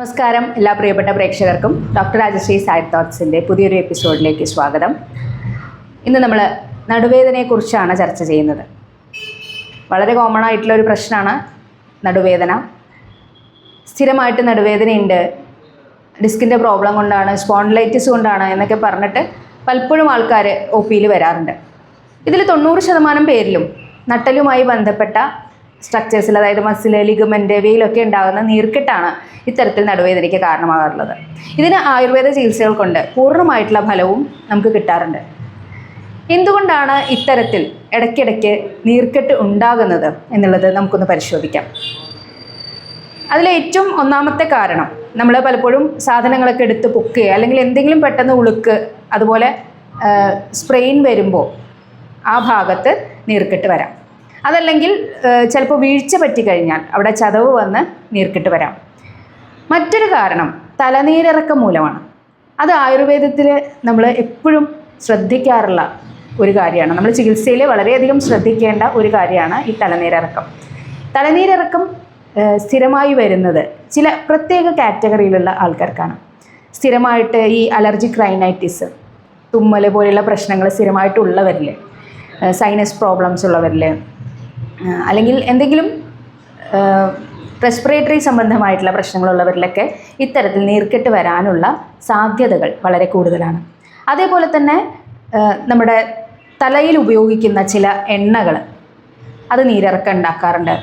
നമസ്കാരം എല്ലാ പ്രിയപ്പെട്ട പ്രേക്ഷകർക്കും ഡോക്ടർ രാജശ്രീ സൈഡ് തോട്ട്സിന്റെ പുതിയൊരു എപ്പിസോഡിലേക്ക് സ്വാഗതം. ഇന്ന് നമ്മൾ നടുവേദനയെക്കുറിച്ചാണ് ചർച്ച ചെയ്യുന്നത്. വളരെ കോമൺ ആയിട്ടുള്ള ഒരു പ്രശ്നമാണ് നടുവേദന. സ്ഥിരമായിട്ട് നടുവേദനയുണ്ട്. ഡിസ്കിന്റെ പ്രോബ്ലം കൊണ്ടാണ് സ്പോണ്ടിലൈറ്റിസ് കൊണ്ടാണ് എന്നൊക്കെ പറഞ്ഞിട്ട് പലപ്പോഴും ആൾക്കാർ ഒ പിയിൽ വരാറുണ്ട്. ഇതിൽ തൊണ്ണൂറ് ശതമാനം പേരിലും നട്ടലുമായി ബന്ധപ്പെട്ട സ്ട്രക്ചേഴ്സിൽ അതായത് മസിൽ ലിഗമെന്റ് ഇവയിലൊക്കെ ഉണ്ടാകുന്ന നീർക്കെട്ടാണ് ഇത്തരത്തിൽ നടുവേദനയ്ക്ക് കാരണമാകാറുള്ളത്. ഇതിന് ആയുർവേദ ചികിത്സകൾ കൊണ്ട് പൂർണമായിട്ടുള്ള ഫലവും നമുക്ക് കിട്ടാറുണ്ട്. എന്തുകൊണ്ടാണ് ഇത്തരത്തിൽ ഇടയ്ക്കിടയ്ക്ക് നീർക്കെട്ട് ഉണ്ടാകുന്നത് എന്നുള്ളത് നമുക്കൊന്ന് പരിശോധിക്കാം. അതിലെ ഏറ്റവും ഒന്നാമത്തെ കാരണം നമ്മൾ പലപ്പോഴും സാധനങ്ങളൊക്കെ എടുത്ത് പൊക്കുകയോ അല്ലെങ്കിൽ എന്തെങ്കിലും പെട്ടെന്ന് ഉളുക്ക് അതുപോലെ സ്പ്രെയിൻ വരുമ്പോൾ ആ ഭാഗത്ത് നീർക്കെട്ട് വരാം. അതല്ലെങ്കിൽ ചിലപ്പോൾ വീഴ്ച പറ്റിക്കഴിഞ്ഞാൽ അവിടെ ചതവ് വന്ന് നീർക്കിട്ട് വരാം. മറ്റൊരു കാരണം തലനീരിറക്കം മൂലമാണ്. അത് ആയുർവേദത്തിൽ നമ്മൾ എപ്പോഴും ശ്രദ്ധിക്കാറുള്ള ഒരു കാര്യമാണ്. നമ്മൾ ചികിത്സയിൽ വളരെയധികം ശ്രദ്ധിക്കേണ്ട ഒരു കാര്യമാണ് ഈ തലനീരിറക്കം. തലനീരിറക്കം സ്ഥിരമായി വരുന്നത് ചില പ്രത്യേക കാറ്റഗറിയിലുള്ള ആൾക്കാർക്കാണ്. സ്ഥിരമായിട്ട് ഈ അലർജിക് റൈനൈറ്റിസ് തുമ്മൽ പോലെയുള്ള പ്രശ്നങ്ങൾ സ്ഥിരമായിട്ടുള്ളവരിൽ സൈനസ് പ്രോബ്ലംസ് ഉള്ളവരിൽ അല്ലെങ്കിൽ എന്തെങ്കിലും റെസ്പിറേറ്ററി സംബന്ധമായിട്ടുള്ള പ്രശ്നങ്ങളുള്ളവരിലൊക്കെ ഇത്തരത്തിൽ നീർക്കെട്ട് വരാനുള്ള സാധ്യതകൾ വളരെ കൂടുതലാണ്. അതേപോലെ തന്നെ നമ്മുടെ തലയിൽ ഉപയോഗിക്കുന്ന ചില എണ്ണകൾ അത് നീരിറക്കം ഉണ്ടാക്കാറുണ്ട്.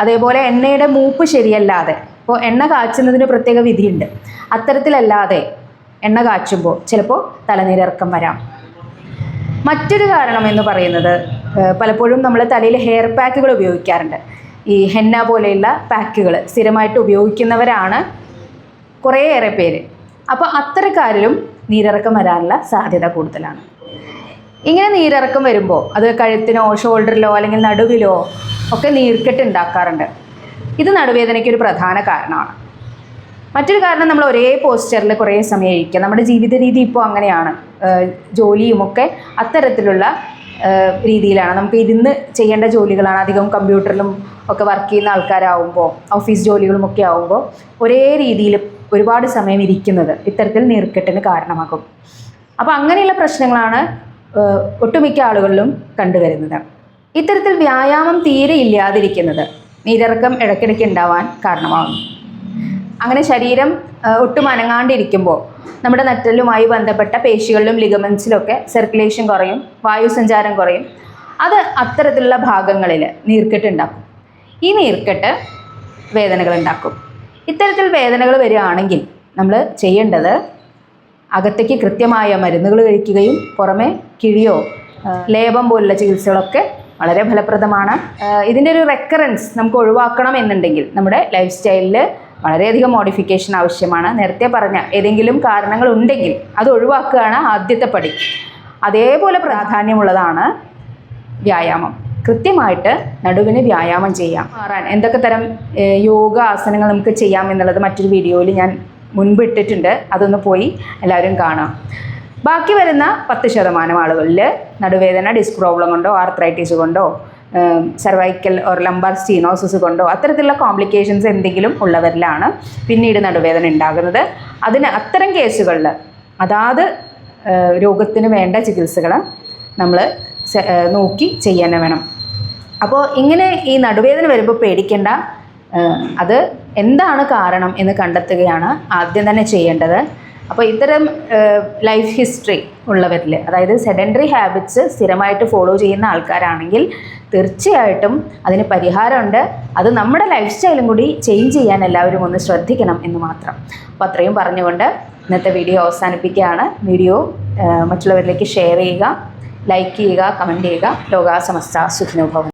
അതേപോലെ എണ്ണയുടെ മൂപ്പ് ശരിയല്ലാതെ ഇപ്പോൾ എണ്ണ കാച്ചുന്നതിന് പ്രത്യേക വിധിയുണ്ട്. അത്തരത്തിലല്ലാതെ എണ്ണ കാച്ചുമ്പോൾ ചിലപ്പോൾ തലനീരിറക്കം വരാം. മറ്റൊരു കാരണം എന്ന് പറയുന്നത് പലപ്പോഴും നമ്മൾ തലയിൽ ഹെയർ പാക്കുകൾ ഉപയോഗിക്കാറുണ്ട്. ഈ ഹെന്ന പോലെയുള്ള പാക്കുകൾ സ്ഥിരമായിട്ട് ഉപയോഗിക്കുന്നവരാണ് കുറേയേറെ പേര്. അപ്പോൾ അത്തരക്കാരിലും നീരിറക്കം വരാനുള്ള സാധ്യത കൂടുതലാണ്. ഇങ്ങനെ നീരിറക്കം വരുമ്പോൾ അത് കഴുത്തിനോ ഷോൾഡറിലോ അല്ലെങ്കിൽ നടുവിലോ ഒക്കെ നീർക്കെട്ട് ഉണ്ടാക്കാറുണ്ട്. ഇത് നടുവേദനയ്ക്ക് ഒരു പ്രധാന കാരണമാണ്. മറ്റൊരു കാരണം നമ്മൾ ഒരേ പോസ്റ്ററിൽ കുറേ സമയം ഇരിക്കുക. നമ്മുടെ ജീവിത രീതി ഇപ്പോൾ അങ്ങനെയാണ്. ജോലിയുമൊക്കെ അത്തരത്തിലുള്ള രീതിയിലാണ്. നമുക്ക് ഇരുന്ന് ചെയ്യേണ്ട ജോലികളാണ് അധികം കമ്പ്യൂട്ടറിലും ഒക്കെ വർക്ക് ചെയ്യുന്ന ആൾക്കാരാവുമ്പോൾ ഓഫീസ് ജോലികളുമൊക്കെ ആവുമ്പോൾ ഒരേ രീതിയിൽ ഒരുപാട് സമയം ഇരിക്കുന്നത് ഇത്തരത്തിൽ നീർക്കെട്ടിന് കാരണമാകും. അപ്പോൾ അങ്ങനെയുള്ള പ്രശ്നങ്ങളാണ് ഒട്ടുമിക്ക ആളുകളിലും കണ്ടുവരുന്നത്. ഇത്തരത്തിൽ വ്യായാമം തീരെ ഇല്ലാതിരിക്കുന്നത് നീരിറക്കം ഇടയ്ക്കിടയ്ക്ക് ഉണ്ടാവാൻ കാരണമാകുന്നു. അങ്ങനെ ശരീരം ഒട്ടും അനങ്ങാണ്ടിരിക്കുമ്പോൾ നമ്മുടെ നെറ്റലുമായി ബന്ധപ്പെട്ട പേശികളിലും ലിഗമെൻസിലൊക്കെ സർക്കുലേഷൻ കുറയും വായുസഞ്ചാരം കുറയും. അത് അത്തരത്തിലുള്ള ഭാഗങ്ങളിൽ നീർക്കെട്ട് ഉണ്ടാക്കും. ഈ നീർക്കെട്ട് വേദനകൾ ഉണ്ടാക്കും. ഇത്തരത്തിൽ വേദനകൾ വരികയാണെങ്കിൽ നമ്മൾ ചെയ്യേണ്ടത് അകത്തേക്ക് കൃത്യമായ മരുന്നുകൾ കഴിക്കുകയും പുറമെ കിഴിയോ ലേപം പോലുള്ള ചികിത്സകളൊക്കെ വളരെ ഫലപ്രദമാണ്. ഇതിന്റെ ഒരു റെക്കറൻസ് നമുക്ക് ഒഴിവാക്കണം എന്നുണ്ടെങ്കിൽ നമ്മുടെ ലൈഫ് സ്റ്റൈലിൽ വളരെയധികം മോഡിഫിക്കേഷൻ ആവശ്യമാണ്. നേരത്തെ പറഞ്ഞ ഏതെങ്കിലും കാരണങ്ങൾ ഉണ്ടെങ്കിൽ അത് ഒഴിവാക്കുകയാണ് ആദ്യത്തെ പടി. അതേപോലെ പ്രാധാന്യമുള്ളതാണ് വ്യായാമം. കൃത്യമായിട്ട് നടുവിന് വ്യായാമം ചെയ്യാം. മാറാൻ എന്തൊക്കെ തരം യോഗ ആസനങ്ങൾ നമുക്ക് ചെയ്യാം എന്നുള്ളത് മറ്റൊരു വീഡിയോയിൽ ഞാൻ മുൻപ് ഇട്ടിട്ടുണ്ട്. അതൊന്ന് പോയി എല്ലാവരും കാണാം. ബാക്കി വരുന്ന പത്ത് ശതമാനം ആളുകളിൽ നടുവേദന ഡിസ്ക് പ്രോബ്ലം കൊണ്ടോ ആർത്രൈറ്റിസ് കൊണ്ടോ സർവൈക്കൽ ഓർ ലംബാർ സ്റ്റീനോസിസ് കൊണ്ടോ അത്തരത്തിലുള്ള കോംപ്ലിക്കേഷൻസ് എന്തെങ്കിലും ഉള്ളവരിലാണ് പിന്നീട് നടുവേദന ഉണ്ടാകുന്നത്. അതിന് അത്തരം കേസുകളിൽ അതാത് രോഗത്തിന് വേണ്ട ചികിത്സകൾ നമ്മൾ നോക്കി ചെയ്യാൻ വേണം. അപ്പോൾ ഇങ്ങനെ ഈ നടുവേദന വരുമ്പോൾ പേടിക്കേണ്ട. അത് എന്താണ് കാരണം എന്ന് കണ്ടെത്തുകയാണ് ആദ്യം തന്നെ ചെയ്യേണ്ടത്. അപ്പോൾ ഇത്തരം ലൈഫ് ഹിസ്റ്ററി ഉള്ളവരിൽ അതായത് സെഡൻഡറി ഹാബിറ്റ്സ് സ്ഥിരമായിട്ട് ഫോളോ ചെയ്യുന്ന ആൾക്കാരാണെങ്കിൽ തീർച്ചയായിട്ടും അതിന് പരിഹാരമുണ്ട്. അത് നമ്മുടെ ലൈഫ് സ്റ്റൈലും കൂടി ചേഞ്ച് ചെയ്യാൻ എല്ലാവരും ഒന്ന് ശ്രദ്ധിക്കണം എന്ന് മാത്രം. അപ്പോൾ അത്രയും പറഞ്ഞുകൊണ്ട് ഇന്നത്തെ വീഡിയോ അവസാനിപ്പിക്കുകയാണ്. വീഡിയോ മറ്റുള്ളവരിലേക്ക് ഷെയർ ചെയ്യുക ലൈക്ക് ചെയ്യുക കമന്റ് ചെയ്യുക. ലോകാസമസ്ത സുഖനുഭവം